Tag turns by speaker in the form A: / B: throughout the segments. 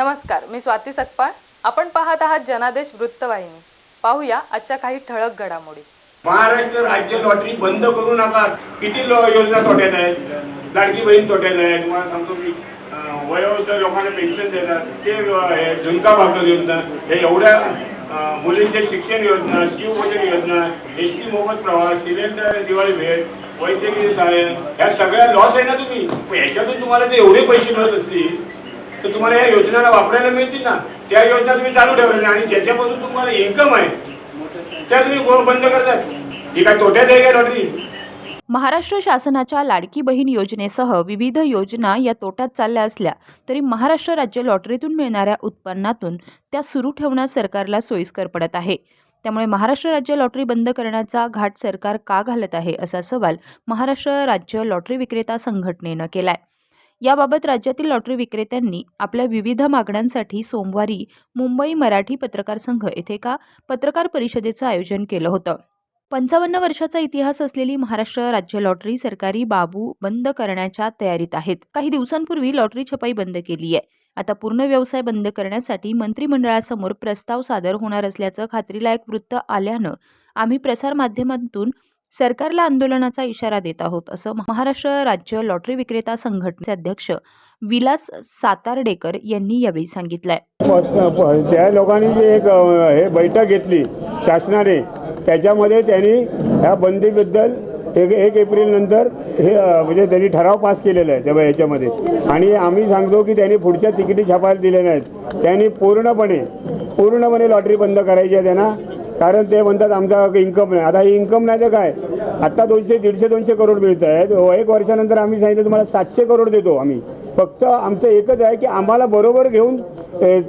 A: नमस्कार मी स्वाती सकपाळ. आपण पाहत आहात जनादेश वृत्तवाहिनी. पाहूया आजच्या काही ठळक घडामोडी.
B: महाराष्ट्र राज्य लॉटरी बंद करू नका. किती योजना तोट्यात आहेत? लाडकी बहीण तोट्यात आहे. तुम्हाला सांगतो की वयोवृद्ध लोकांना पेन्शन देतात. ते अं, झुणका भाकर योजना हे एवढ्या मुलींचे शिक्षण योजना शिवभोजन योजना एस टी मोफत प्रवास सिलेंडर दिवाळी भेट वैद्यकीय सहाय्य ह्या सगळ्या लॉस आहे ना तुम्ही? याच्यातून तुम्हाला ते एवढे पैसे मिळत असतील. तर तुम्हाला या योजनाला वापरायला मिळतील ना त्या योजना तुम्ही चालू ठेवल्या आणि ज्याच्यापासून तुम्हाला इन्कम आहे त्या तुम्ही बंद करतात. ही काय तोट्यात आहे का लॉटरी
C: महाराष्ट्र शासनाच्या लाडकी बहीण योजनेसह विविध योजना या तोट्यात चालल्या असल्या तरी महाराष्ट्र राज्य लॉटरीतून मिळणाऱ्या उत्पन्नातून त्या सुरू ठेवण्यास सरकारला सोयीस्कर पडत आहे. त्यामुळे महाराष्ट्र राज्य लॉटरी बंद करण्याचा घाट सरकार का घालत आहे असा सवाल महाराष्ट्र राज्य लॉटरी विक्रेता संघटनेनं केला आहे याबाबत राज्यातील लॉटरी विक्रेत्यांनी आपल्या विविध मागण्यांसाठी सोमवारी मुंबई मराठी पत्रकार संघ येथे एका पत्रकार परिषदेचं आयोजन केलं होतं. पंचावन्न वर्षाचा इतिहास असलेली महाराष्ट्र राज्य लॉटरी सरकारी बाबू बंद करण्याच्या तयारीत आहेत. काही दिवसांपूर्वी लॉटरी छपाई बंद केली आहे आता पूर्ण व्यवसाय बंद करण्यासाठी मंत्रिमंडळासमोर प्रस्ताव सादर होणार असल्याचं खात्रीलायक वृत्त आल्यानं आम्ही प्रसारमाध्यमांतून सरकारला आंदोलनाचा इशारा देत आहोत असं महाराष्ट्र राज्य लॉटरी विक्रेता संघटनेचे अध्यक्ष विलास सातारडेकर यांनी यावेळी सांगितलंय.
D: आहे त्या लोकांनी जी एक हे बैठक घेतली शासनाने त्याच्यामध्ये त्यांनी ह्या बंदीबद्दल एक एक एप्रिलनंतर हे म्हणजे त्यांनी ठराव पास केलेला आहे त्या याच्यामध्ये. आणि आम्ही सांगतो की त्यांनी पुढच्या तिकिटी छापायला दिले नाहीत. त्यांनी पूर्णपणे पूर्णपणे लॉटरी बंद करायची आहे त्यांना. कारण ते म्हणतात आमचा इन्कम नाही. आता इन्कम नाही तर काय? आत्ता दोनशे दीडशे दोनशे करोड मिळत आहेत एक वर्षानंतर आम्ही सांगितलं तुम्हाला सातशे करोड देतो आम्ही. फक्त आमचं एकच आहे की आम्हाला बरोबर घेऊन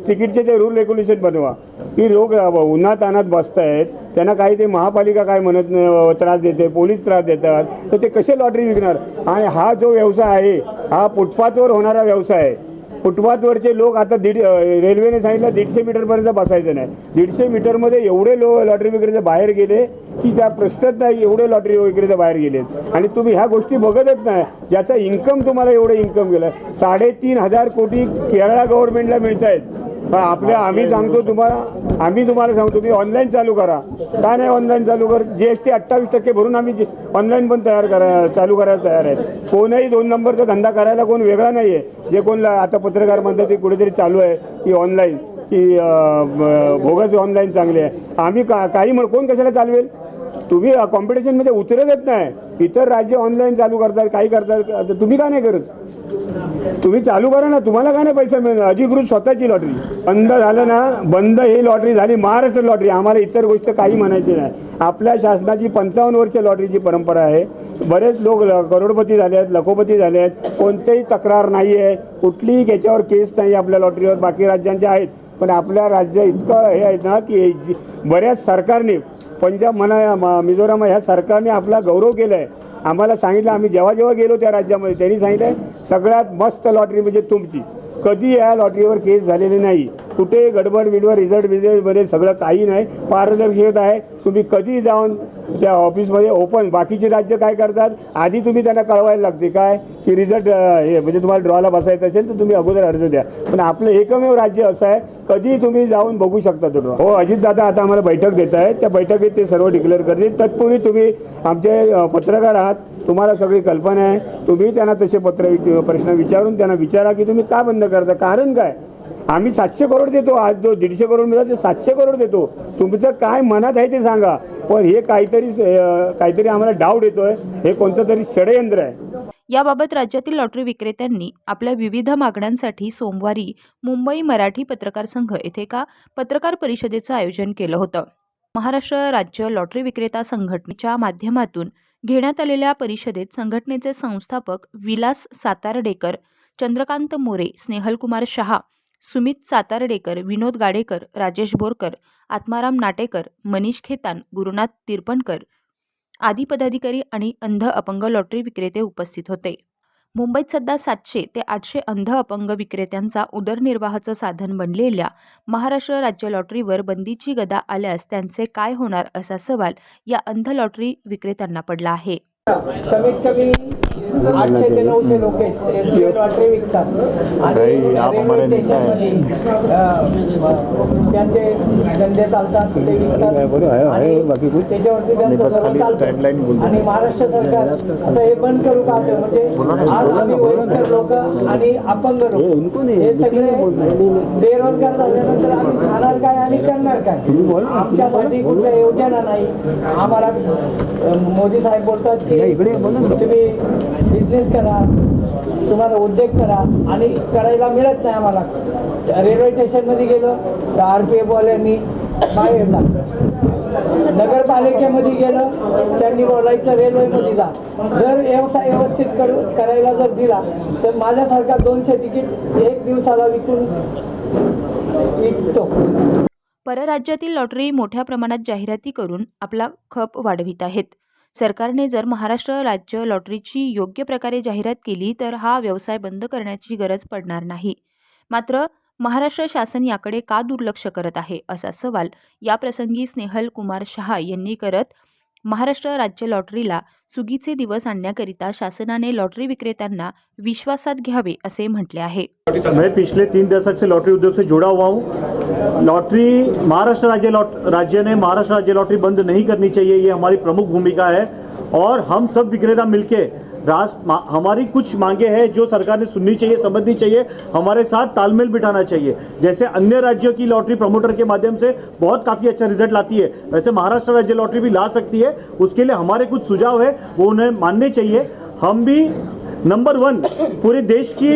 D: तिकीटचे ते रूल रेग्युलेशन बनवा. की लोक अ, उन्हात अनात बसत आहेत त्यांना काही ते महापालिका काय म्हणत नाही त्रास देते पोलीस त्रास देतात तर ते कसे लॉटरी विकणार? आणि हा जो व्यवसाय आहे हा फुटपाथवर होणारा व्यवसाय आहे फुटपाथवरचे लोक आता दीड रेल्वेने सांगितलं दीडशे मीटरपर्यंत बसायचं नाही. दीडशे मीटरमध्ये एवढे लो लॉटरी विक्रेते बाहेर गेले की त्या प्रश्नच नाही एवढे लॉटरी विक्रेते बाहेर गेलेत. आणि तुम्ही ह्या गोष्टी बघतच नाही. ज्याचा इन्कम तुम्हाला एवढं इन्कम गेलं. साडेतीन हजार कोटी केरळा गव्हर्नमेंटला मिळत आहेत पण आपल्या आम्ही सांगतो तुम्हाला आम्ही तुम्हाला सांगतो की ऑनलाईन चालू करा. का नाही ऑनलाईन चालू कर? जी एस टी अठ्ठावीस टक्के भरून आम्ही ऑनलाईन पण तयार करा चालू करायला तयार आहेत कोणही दोन नंबरचा धंदा करायला कोण वेगळा नाही आहे जे कोण आता पत्रकार म्हणतात ते कुठेतरी चालू आहे की ऑनलाईन की भोगस ऑनलाईन चांगले आहे. आम्ही का काही म्हण कोण कशाला चालवेल? तुम्ही कॉम्पिटिशनमध्ये उतरतच नाही. इतर राज्य ऑनलाईन चालू करतात काही करतात तुम्ही का नाही करत? तुम्ही चालू करा ना तुम्हाला काय नाही पैसे मिळणार? अधिकृत स्वतःची लॉटरी बंद झालं ना बंद ही लॉटरी झाली महाराष्ट्र लॉटरी आम्हाला इतर गोष्ट काही म्हणायची नाही. आपल्या शासनाची पंचावन्न वर्ष लॉटरीची परंपरा आहे. बरेच लोक ल- करोडपती झाले आहेत लखोपती झाले आहेत. कोणतेही तक्रार नाही आहे. कुठलीही याच्यावर केस नाही आपल्या लॉटरीवर बाकी राज्यांच्या आहेत. पण आपल्या राज्य इतकं हे आहे ना की बऱ्याच सरकारने पंजाब म्हणा मिझोराम ह्या सरकारने आपला गौरव केला आहे आम्हाला सांगितलं आम्ही जेव्हा जेव्हा गेलो त्या राज्यामध्ये त्यांनी सांगितलं सगळ्यात मस्त लॉटरी म्हणजे तुमची. कधी या लॉटरीवर केस झालेली नाही. कुठे गडबड बिडबड रिझल्ट बिझल्टमध्ये सगळं काही नाही. पारदर्शकता आहे. तुम्ही कधी जाऊन त्या ऑफिसमध्ये ओपन बाकीचे राज्य काय करतात? आधी तुम्ही त्यांना कळवायला लागते. काय? की रिझल्ट हे म्हणजे तुम्हाला ड्रॉला बसायचं असेल तर तुम्ही अगोदर अर्ज द्या. पण आपलं एकमेव राज्य असं आहे कधी तुम्ही जाऊन बघू शकता तो ड्रॉ हो अजितदादा आता आम्हाला बैठक देत आहेत. त्या बैठकीत ते सर्व डिक्लेअर करतील. तत्पूर्वी तुम्ही आमचे पत्रकार आहात. तुम्हाला सगळी कल्पना आहे. तुम्ही त्यांना तसे पत्र प्रश्न विचारून त्यांना विचारा की तुम्ही का बंद करता? कारण काय? आम्ही सातशे करोड देतो आज जो दीडशे करोड मिळाला ते सातशे करोड देतो. तुमचं काय मनात आहे ते सांगा. पण हे काहीतरी काहीतरी आम्हाला डाऊट येतोय. हे कोणतं तरी षडयंत्र आहे.
C: याबाबत राज्यातील लॉटरी विक्रेत्यांनी आपल्या विविध मागण्यांसाठी सोमवारी मुंबई मराठी पत्रकार संघ येथे एका पत्रकार परिषदेचं आयोजन केलं होतं. महाराष्ट्र राज्य लॉटरी विक्रेता संघटनेच्या माध्यमातून घेण्यात आलेल्या परिषदेत संघटनेचे संस्थापक विलास सातारडेकर चंद्रकांत मोरे स्नेहलकुमार शहा सुमित सातार्डेकर विनोद गाडेकर राजेश बोरकर आत्माराम नाटेकर मनीष खेतान गुरुनाथ तिरपणकर आदी पदाधिकारी आणि अंध अपंग लॉटरी विक्रेते उपस्थित होते. मुंबईत सध्या सातशे ते आठशे अंध अपंग विक्रेत्यांचा उदरनिर्वाहाचं साधन बनलेल्या महाराष्ट्र राज्य लॉटरीवर बंदीची गदा आल्यास त्यांचे काय होणार असा सवाल या अंध लॉटरी विक्रेत्यांना पडला आहे.
E: कमीत कमी आठशे ते नऊशे लोक लॉटरी विकतात. आणि त्यांचे धंदे चालतात ते विकतात. आणि त्याच्यावरती त्यांचं सर्व चालतं. आणि महाराष्ट्र सरकार आता हे बंद करू का ते? म्हणजे आज आम्ही वयस्कर लोक आणि अपंग लोक. हे सगळे बेरोजगार झाल्यानंतर आम्ही खाणार काय आणि करणार काय? आमच्यासाठी कुठल्या योजना नाही. आम्हाला मोदी साहेब बोलतात की तुम्ही बिझनेस करा तुम्हाला उद्योग करा आणि करायला मिळत नाही आम्हाला. रेल्वे स्टेशनमध्ये गेलो तर आर पी एफवाल्यांनी बाहेर जा. नगरपालिकेमध्ये गेलं त्यांनी बोलायचं रेल्वेमध्ये जा. जर व्यवसाय व्यवस्थित करू करायला जर दिला तर माझ्यासारखा दोनशे तिकीट एक दिवसाला विकून विकतो.
C: परराज्यातील लॉटरी मोठ्या प्रमाणात जाहिराती करून आपला खप वाढवित आहेत. सरकारने जर महाराष्ट्र राज्य लॉटरीची योग्य प्रकारे जाहिरात केली तर हा व्यवसाय बंद करण्याची गरज पडणार नाही. मात्र महाराष्ट्र शासन याकडे का दुर्लक्ष करत आहे असा सवाल याप्रसंगी स्नेहल कुमार शहा यांनी करत महाराष्ट्र राज्य लॉटरीला सुगीचे दिवस आणण्याकरिता शासनाने लॉटरी विक्रेत्यांना विश्वासात घ्यावे असे म्हटले आहे.
F: मैं पिछले तीन दशक से लॉटरी उद्योग से जुड़ा हुआ हूँ। लॉटरी महाराष्ट्र राज्य लॉट राज्य ने महाराष्ट्र राज्य लॉटरी बंद नहीं करनी चाहिए ये हमारी प्रमुख भूमिका है। और हम सब विक्रेता मिलके राष्ट्र हमारी कुछ मांगे हैं जो सरकार ने सुननी चाहिए, समझनी चाहिए, हमारे साथ तालमेल बिठाना चाहिए। जैसे अन्य राज्यों की लॉटरी प्रमोटर के माध्यम से बहुत काफ़ी अच्छा रिज़ल्ट लाती है। वैसे महाराष्ट्र राज्य लॉटरी भी ला सकती है। उसके लिए हमारे कुछ सुझाव है, वो उन्हें मानने चाहिए। हम भी नंबर वन पूरे देश की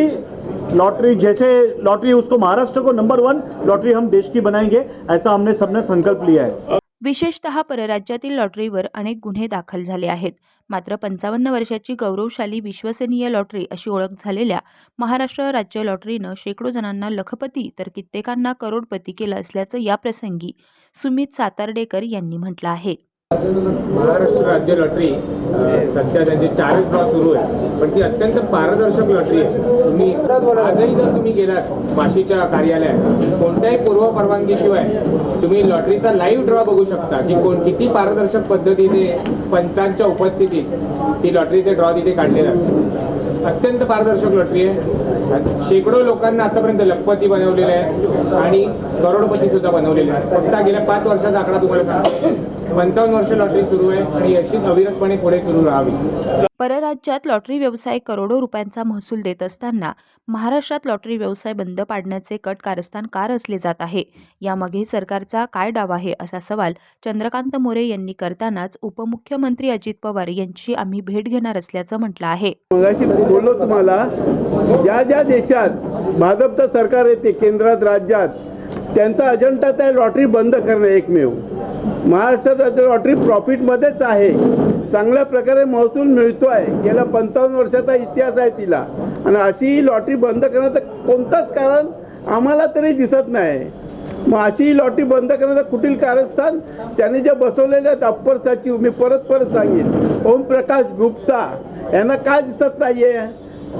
F: लॉटरी, जैसे लॉटरी, उसको महाराष्ट्र को नंबर वन लॉटरी हम देश की बनाएँगे, ऐसा हमने सबने संकल्प लिया है।
C: विशेषतः परराज्यातील लॉटरीवर अनेक गुन्हे दाखल झाले आहेत. मात्र पंचावन्न वर्षाची गौरवशाली विश्वसनीय लॉटरी अशी ओळख झालेल्या महाराष्ट्र राज्य लॉटरीनं शेकडो जणांना लखपती तर कित्येकांना करोडपती केलं असल्याचं याप्रसंगी सुमित सातार्डेकर यांनी म्हटलं आहे.
G: महाराष्ट्र राज्य लॉटरी सध्या त्यांचे चारच ड्रॉ सुरू आहे पण ती अत्यंत पारदर्शक लॉटरी आहे. तुम्ही आजही जर तुम्ही गेलात वाशीच्या कार्यालयात कोणत्याही पूर्व परवानगीशिवाय तुम्ही लॉटरीचा लाईव्ह ड्रॉ बघू शकता. की कोण किती पारदर्शक पद्धतीने पंचांच्या उपस्थितीत ती लॉटरीचे ड्रॉ तिथे काढलेले अत्यंत पारदर्शक लॉटरी आहे. शेकडो लोकांना आतापर्यंत लखपती बनवलेले आहेत. आणि करोडपती सुद्धा बनवलेले आहेत. फक्त गेल्या पाच वर्षाचा आकडा तुम्हाला सांगतो. पंचावन्न वर्ष लॉटरी सुरू आहे आणि अशीच अविरतपणे पुढे सुरू राहावी.
C: परराज्यात लॉटरी व्यवसाय करोडो रुपयांचा महसूल देत असताना महाराष्ट्रात लॉटरी व्यवसाय बंद पाडण्याचे कट कारस्थान का रचले जात आहे? यामागे सरकारचा काय डाव आहे असा सवाल चंद्रकांत मोरे यांनी करतानाच उपमुख्यमंत्री अजित पवार यांची आम्ही भेट घेणार असल्याचं म्हटलं आहे.
H: बोललो तुम्हाला ज्या ज्या देशात भाजपचं सरकार येते केंद्रात राज्यात त्यांचा अजेंडाच आहे लॉटरी बंद करणं एकमेव. महाराष्ट्रात लॉटरी प्रॉफिटमध्येच आहे. चांगल्या प्रकारे महसूल मिळतो आहे गेल्या पंचावन्न वर्षाचा इतिहास आहे तिला. आणि अशी ही लॉटरी बंद करण्याचं कोणतंच कारण आम्हाला तरी दिसत नाही. मग अशी ही लॉटरी बंद करण्याचं कुठील कारस्थान? त्यांनी जे बसवलेले आहेत अप्पर सचिव मी परत परत सांगेन. ओमप्रकाश गुप्ता यांना काय दिसत नाही आहे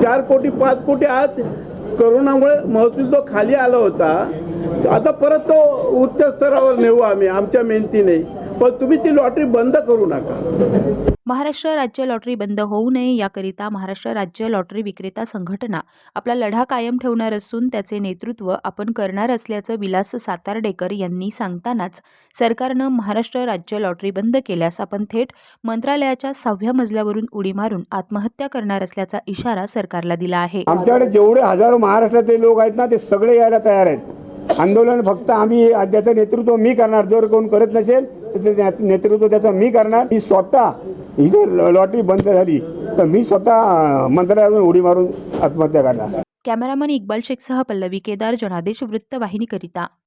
H: चार कोटी पाच कोटी आज करोनामुळे महसूल तो खाली आला होता आता परत तो उच्च स्तरावर नेऊ आम्ही आमच्या मेहनतीने. पण तुम्ही ती लॉटरी बंद करू नका.
C: महाराष्ट्र राज्य लॉटरी बंद होऊ नये याकरिता महाराष्ट्र राज्य लॉटरी विक्रेता संघटना आपला लढा कायम ठेवणार असून त्याचे नेतृत्व आपण करणार असल्याचं विलास सातार्डेकर यांनी सांगतानाच सरकारनं महाराष्ट्र राज्य लॉटरी बंद केल्यास आपण थेट मंत्रालयाच्या सहाव्या मजल्यावरून उडी मारून आत्महत्या करणार असल्याचा इशारा सरकारला दिला आहे.
D: आमच्याकडे जेवढे हजारो महाराष्ट्रातले लोक आहेत ना ते सगळे यायला तयार आहेत. आंदोलन फक्त आम्ही त्याचं नेतृत्व मी करणार. जोर कोण करत नसेल तर नेतृत्व त्याचं मी करणार. मी स्वतः इथे लॉटरी बंद झाली तर मी स्वतः मंत्रालयातून उडी मारून आत्महत्या करणार.
C: कॅमेरामन इक्बाल शेखसह पल्लवी केदार जनादेश वृत्तवाहिनीकरिता.